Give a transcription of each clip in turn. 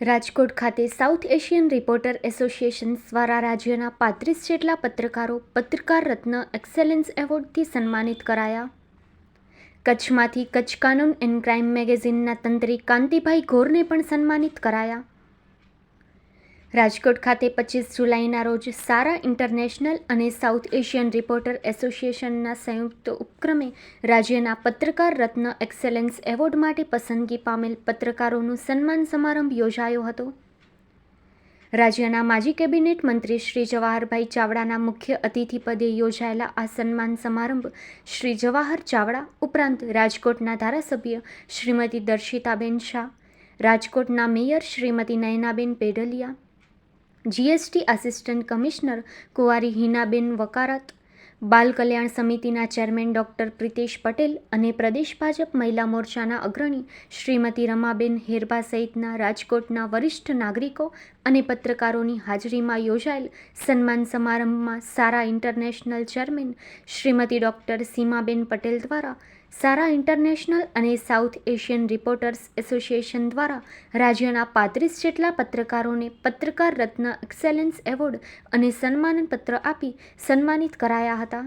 રાજકોટ ખાતે south Asian reporter association દ્વારા રાજ્યના પાંત્રીસ જેટલા પત્રકારો પત્રકાર રત્ન એક્સેલન્સ એવોર્ડથી સન્માનિત કરાયા. કચ્છમાંથી કચ્છ કાનૂન એન્ડ ક્રાઇમ મેગેઝિનના તંત્રી કાંતિભાઈ ઘોરને પણ સન્માનિત કરાયા. રાજકોટ ખાતે પચીસ જુલાઈના રોજ સારા ઇન્ટરનેશનલ અને સાઉથ એશિયન રિપોર્ટર એસોસિએશનના સંયુક્ત ઉપક્રમે રાજ્યના પત્રકાર રત્ન એક્સેલન્સ એવોર્ડ માટે પસંદગી પામેલ પત્રકારોનું સન્માન સમારંભ યોજાયો હતો. રાજ્યના માજી કેબિનેટ મંત્રી શ્રી જવાહરભાઈ ચાવડાના મુખ્ય અતિથિ પદે યોજાયેલા આ સન્માન સમારંભ શ્રી જવાહર ચાવડા ઉપરાંત રાજકોટના ધારાસભ્ય શ્રીમતી દર્શિતાબેન શાહ, રાજકોટના mayor Shrimati Nayanaben Pedaliya GST assistant commissioner કુંવારી Hinaben વકારત, બાલ કલ્યાણ સમિતિના ચેરમેન ડૉક્ટર પ્રિતેશ પટેલ અને પ્રદેશ ભાજપ મહિલા મોરચાના અગ્રણી શ્રીમતી રમાબેન હેરબા સહિતના રાજકોટના વરિષ્ઠ નાગરિકો અને પત્રકારોની હાજરીમાં યોજાયેલ સન્માન સમારંભમાં Sara international chairman Shrimati doctor Seemaben Patel દ્વારા સારા ઇન્ટરનેશનલ અને સાઉથ એશિયન રિપોર્ટર્સ એસોસિએશન દ્વારા રાજ્યના પાંત્રીસ જેટલા પત્રકારોને પત્રકાર રત્ન એક્સેલન્સ એવોર્ડ અને સન્માનપત્ર આપી સન્માનિત કરાયા હતા.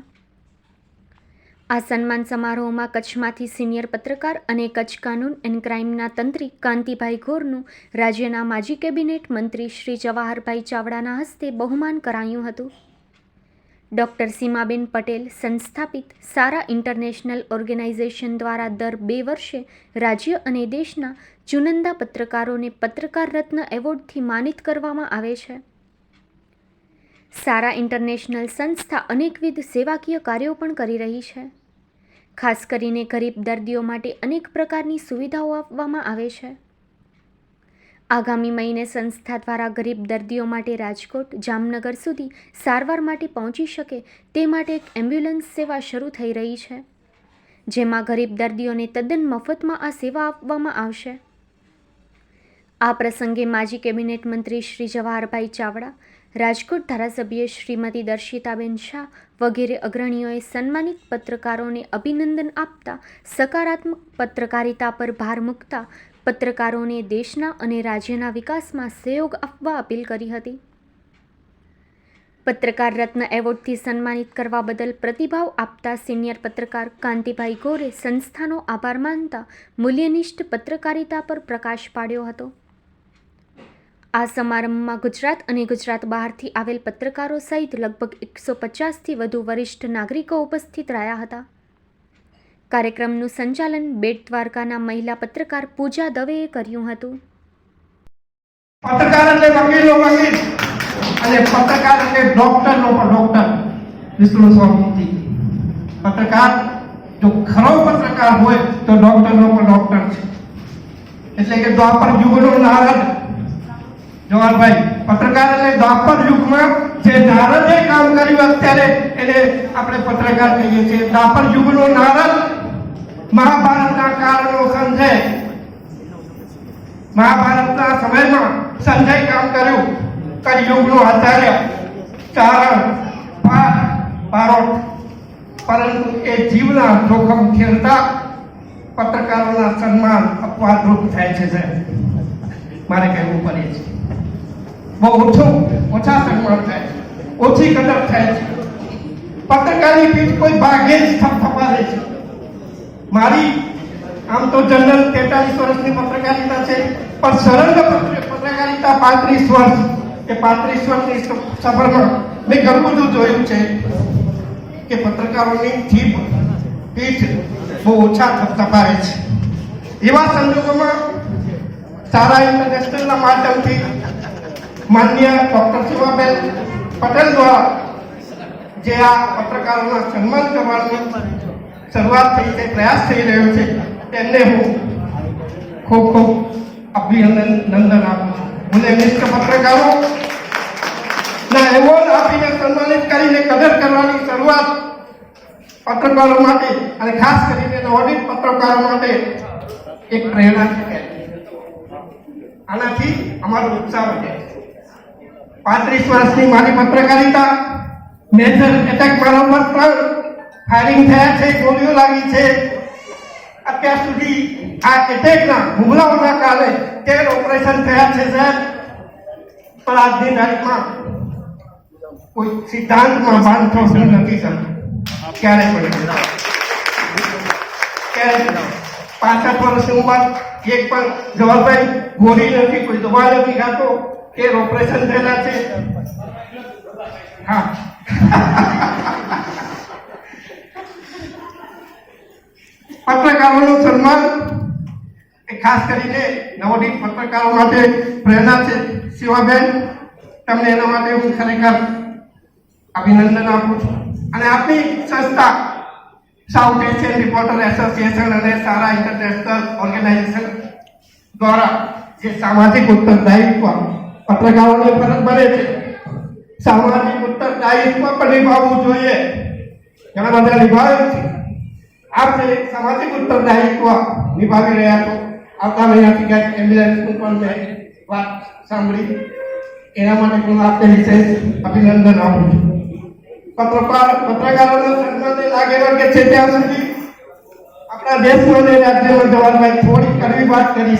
આ સન્માન સમારોહમાં કચ્છમાંથી સિનિયર પત્રકાર અને કચ્છ કાનૂન એન્ડ ક્રાઇમના તંત્રી કાંતિભાઈ ઘોરનું રાજ્યના માજી કેબિનેટ મંત્રી શ્રી જવાહરભાઈ ચાવડાના હસ્તે બહુમાન કરાયું હતું. ડૉક્ટર સીમાબેન પટેલ સંસ્થાપિત સારા ઇન્ટરનેશનલ ઓર્ગેનાઇઝેશન દ્વારા દર બે વર્ષે રાજ્ય અને દેશના ચુનંદા પત્રકારોને પત્રકાર રત્ન એવોર્ડથી માનિત કરવામાં આવે છે. સારા ઇન્ટરનેશનલ સંસ્થા અનેકવિધ સેવાકીય કાર્યો પણ કરી રહી છે. ખાસ કરીને ગરીબ દર્દીઓ માટે અનેક પ્રકારની સુવિધાઓ આપવામાં આવે છે. આગામી મહિને સંસ્થા દ્વારા ગરીબ દર્દીઓ માટે રાજકોટ, જામનગર સુધી સારવાર માટે પહોંચી શકે તે માટે એક એમ્બ્યુલન્સ સેવા શરૂ થઈ રહી છે. જેમાં ગરીબ દર્દીઓને તદ્દન મફતમાં આ સેવા આપવામાં આવશે. આ પ્રસંગે માજી કેબિનેટ મંત્રી શ્રી જવાહરભાઈ ચાવડા, રાજકોટ ધારાસભ્ય શ્રીમતી દર્શિતાબેન શાહ વગેરે અગ્રણીઓએ સન્માનિત પત્રકારોને અભિનંદન આપતા, સકારાત્મક પત્રકારિતા પર ભાર મૂકતા પત્રકારોને દેશના અને રાજ્યના વિકાસમાં સહયોગ આપવા અપીલ કરી હતી. પત્રકાર રત્ન એવોર્ડથી સન્માનિત કરવા બદલ પ્રતિભાવ આપતા સિનિયર પત્રકાર કાંતિભાઈ ગોરે સંસ્થાનો આભાર માનતા મૂલ્યનિષ્ઠ પત્રકારિતા પર પ્રકાશ પાડ્યો હતો. આ સમારંભમાં ગુજરાત અને ગુજરાત બહારથી આવેલ પત્રકારો સહિત લગભગ એકસો પચાસથી વધુ વરિષ્ઠ નાગરિકો ઉપસ્થિત રહ્યા હતા. કાર્યક્રમનું સંચાલન બેટ દ્વારકાના મહિલા પત્રકાર પૂજા દવેએ કર્યું હતું. પત્રકાર એટલે વકીલો વકીલ અને પત્રકાર એટલે ડોક્ટર લોકો ડોક્ટર વિષ્ણુ સ્વામીજી. પત્રકાર જો ખરો પત્રકાર હોય તો ડોક્ટર લોકો ડોક્ટર છે. એટલે કે દ્વાપર યુગનો નારદ. જવાનભાઈ પત્રકાર એટલે દ્વાપર યુગમાં જે નારદે કામ કર્યું અત્યારે એને આપણે પત્રકાર કહીએ છીએ. દ્વાપર યુગનો નારદ મહાભારતના કાળનો સંજય મહાભારતના સમયમાં સંજય કામ કર્યું. કલયુગનો આચાર્ય ચારણ પાઠ બારોટ પરંતુ એ જીવના જોખમ ખેલતા પત્રકારોના સન્માન અપવાદરૂપ થાય છે સાહેબ. મારે કહેવું પડે છે. બહુ ઓછું, ઓછા સન્માન થાય છે. ઓછી કદર થાય છે. પત્રકારની પીઠ કોઈ ભાગ્યે જ થપથપાવે છે. મારી આમ તો જનરલ તેતાલીસ વર્ષની પત્રકારિતા છે, પણ સરળ પત્ર- પત્રકારિતા પાંત્રીસ વર્ષ. એ પાંત્રીસ વર્ષની સફરમાં મેં ઘણું બધું જોયું છે કે પત્રકારોની જીભ પીઠ બહુ ઓછા થપથપાવે છે. એવા સંજોગોમાં સારા ઇન્ટરનેશનલના માધ્યમથી માન્ય ડોક્ટર શિવાબેન પટેલ દ્વારા જે આ પત્રકારોના સન્માન કરવાની શરૂઆત થઈ છે, પ્રયાસ થઈ રહ્યો છે, તેમને હું ખૂબ ખૂબ અભિનંદન નંદન આપું છું. મને મિત્ર પત્રકારો ના એવોર્ડ આપીને સન્માનિત કરીને કદર કરવાની શરૂઆત પત્રકારો માટે અને ખાસ કરીને ઓડિટ પત્રકારો માટે એક પ્રેરણા છે. આનાથી અમારો ઉત્સાહ વધે પાંત્રીસ વર્ષની મારી પત્રકારિતા મેજર એટેક મારા ઉપર ત્રણ ફાયરિંગ થયા છે, ગોળીઓ લાગી છે. અત્યાર સુધી આ એટેકના હુમલાઓના કારણે તેર ઓપરેશન થયા છે, સાહેબ. પણ આજની તારીખમાં કોઈ સિદ્ધાંતમાં બાંધતો નથી સર ક્યારે પણ ક્યારે પાસઠ વર્ષની ઉંમર, એક પણ જવાબદારી ગોળી નથી, કોઈ દવા નથી ખાતો. તેર ઓપરેશન થયેલા છે. હા. સન્માન એ ખાસ કરીને નવોદિત પત્રકારો માટે પ્રેરણા છે. શિવાબેન તમને એના માટે હું ખરેખર અભિનંદન આપું છું. અને આપણી સંસ્થા સાઉથ એશિયન રિપોર્ટર એસોસિએશન અને સારા ઇન્ટરનેશનલ ઓર્ગેનાઇઝેશન દ્વારા જે સામાજિક ઉત્તરદાયિત્વ પત્રકારોને ફરજ બને છે. સામાજિક ઉત્તરદાયિત્વ પણ નિભાવવું જોઈએ. ઘણા બધા નિભાવ્યું છે. આપ જે સામાજિક ઉત્તરદાયિત્વ નિભાવી રહ્યા છો. આવતા મહિનાથી ક્યાંક એમ્બ્યુલન્સનું પણ મેં વાત સાંભળી. એના માટે હું આપને વિશેષ અભિનંદન આપું છું. પત્રકાર, પત્રકારોના સન્માનને લાગે વળગે છે ત્યાં સુધી? આપણા દેશમાં અને રાજ્યમાં જવાનભાઈ થોડી કરવી વાત કરીશ.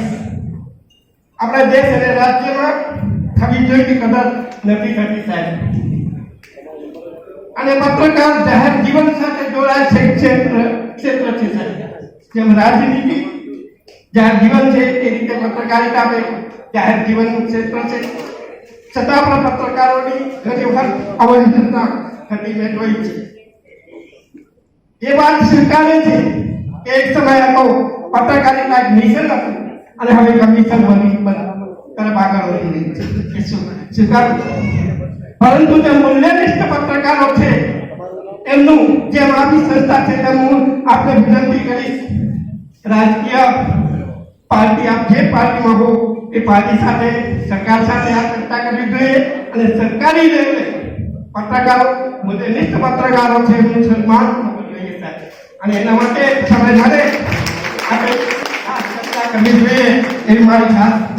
આપણા દેશ અને રાજ્યમાં થવી જોઈએ કદર નથી થતી સાહેબ અને પત્રકાર જાહેર જીવન સાથે જોડાય છે ક્ષેત્ર ક્ષેત્ર છે સાહેબ જેમ રાજનીતિ જાહેર જીવન છે એ રીતે પત્રકારિતા પણ જાહેર જીવનનું ક્ષેત્ર છે છતાં પણ પત્રકારોની ઘણી વખત અવહેલના થતી મેં જોઈ છે એ વાત સ્વીકારે છે કે એક સમય હતો પત્રકારિતા એક મિશન હતું અને હવે કમિશન બની તરફ સ્વીકારું છું. પરંતુ જે મૂલ્યનિષ્ઠ પત્રકારો છે, એમનું જે મારી સંસ્થા છે, તેમ હું આપને વિનંતી કરીશ રાજકીય પાર્ટી આપ જે પાર્ટીમાં હો એ પાર્ટી સાથે, સરકાર સાથે આ ચર્ચા કરવી જોઈએ અને સરકારી લેવલે પત્રકારો, મૂલ્યનિષ્ઠ પત્રકારો છે, એમનું સન્માન અને એના માટે સમય મળે, આપણે આ ચર્ચા કરવી જોઈએ એવી મારી ખાસ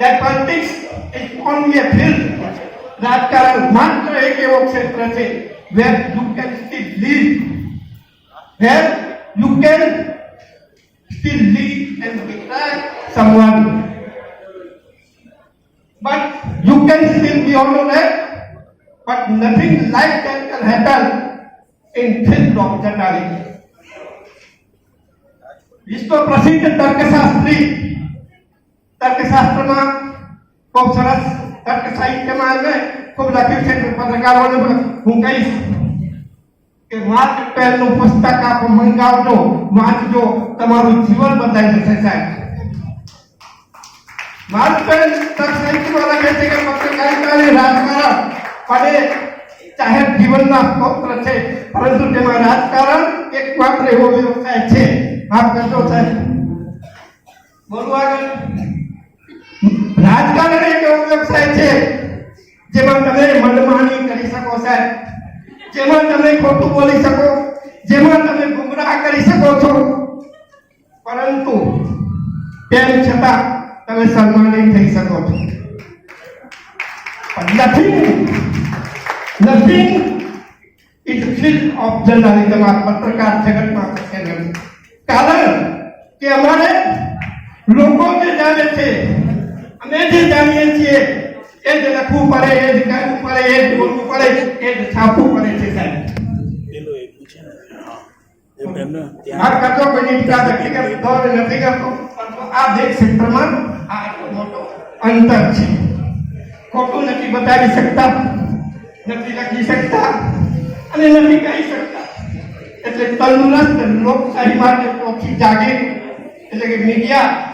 that politics is only a field રાજકારણ માત્ર એક એવો ક્ષેત્ર છે where you can still live where you can still live and betray someone but you can still be honored but nothing like that can happen in field of journalism વિશ્વ પ્રસિદ્ધ તર્કશાસ્ત્રી તર્કશાસ્ત્રમાં ખૂબ સરસ તર્ક સાહિત્યમાં એમણે ખૂબ લખ્યું છે પત્રકારોને હું કહીશ કે માર્ક ટ્વેનનું પુસ્તક આપ મંગાવજો વાંચજો તમારું જીવન બદલાઈ જશે સાહેબ માર્ક તર્ક સાહિત્યમાં લખે છે કે પત્રકારિતા અને રાજકારણ પડે જાહેર જીવનના સ્તોત્ર છે પરંતુ તેમાં રાજકારણ એક માત્ર એવો વ્યવસાય છે આપ કરજો સાહેબ બોલવા આગળ રાજકારણ એક એવો વ્યવસાય છે જેમાં તમે મનમાની કરી શકો, સાહેબ. જેમાં તમે ખોટું બોલી શકો, જેમાં તમે ગુમરાહ કરી શકો છો. પરંતુ તેમ છતાં તમે સન્માનિત થઈ શકો છો. Nothing nothing it feel of of આ પત્રકાર જગતમાં નથી. કારણ કે અમારે લોકો જે જાણે છે અમે જે જાણીએ છીએ એ જ લખવું પડે એ જ કરવું પડે એ જ બોલવું પડે એ જ છાપવું પડે છે સાહેબ. માર કરતો કોઈની ટીકા વ્યક્તિગત દોર નથી કરતો પરંતુ આ બે ક્ષેત્રમાં આ એટલો મોટો અંતર છે. ખોટું નથી બતાવી શકતા નથી લખી શકતા અને નથી કહી શકતા. એટલે તંદુરસ્ત લોકશાહી માટે જાગે એટલે કે media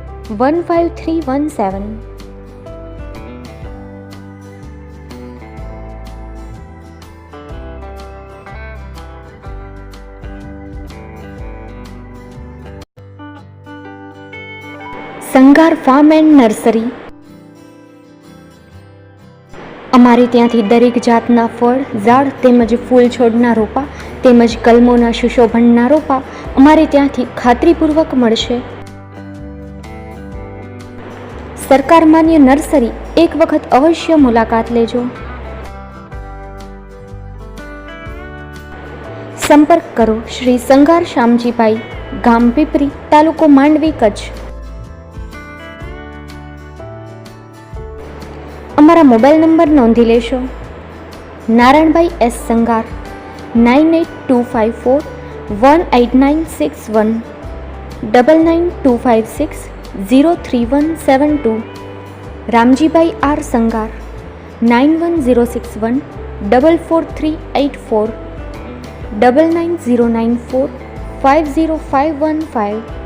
one five three one seven Sangar farm and nursery અમારે ત્યાંથી દરેક જાતના ફળ, ઝાડ તેમજ ફૂલ છોડના રોપા તેમજ કલમોના સુશોભનના રોપા અમારે ત્યાંથી ખાતરીપૂર્વક મળશે. સરકાર માન્ય નર્સરી એક વખત અવશ્ય મુલાકાત લેજો. સંપર્ક કરો શ્રી સંગાર શ્યામજીભાઈ, ગામ પીપરી, તાલુકો માંડવી, કચ્છ. અમારા મોબાઈલ નંબર નોંધી લેશો. Narayanbhai S Sangar, nine eight two five four, one eight nine six one, double nine two five six zero three one seven two, Ramjibhai R Sangar, nine one zero six one, double four three eight four, double nine zero nine four, five zero five one five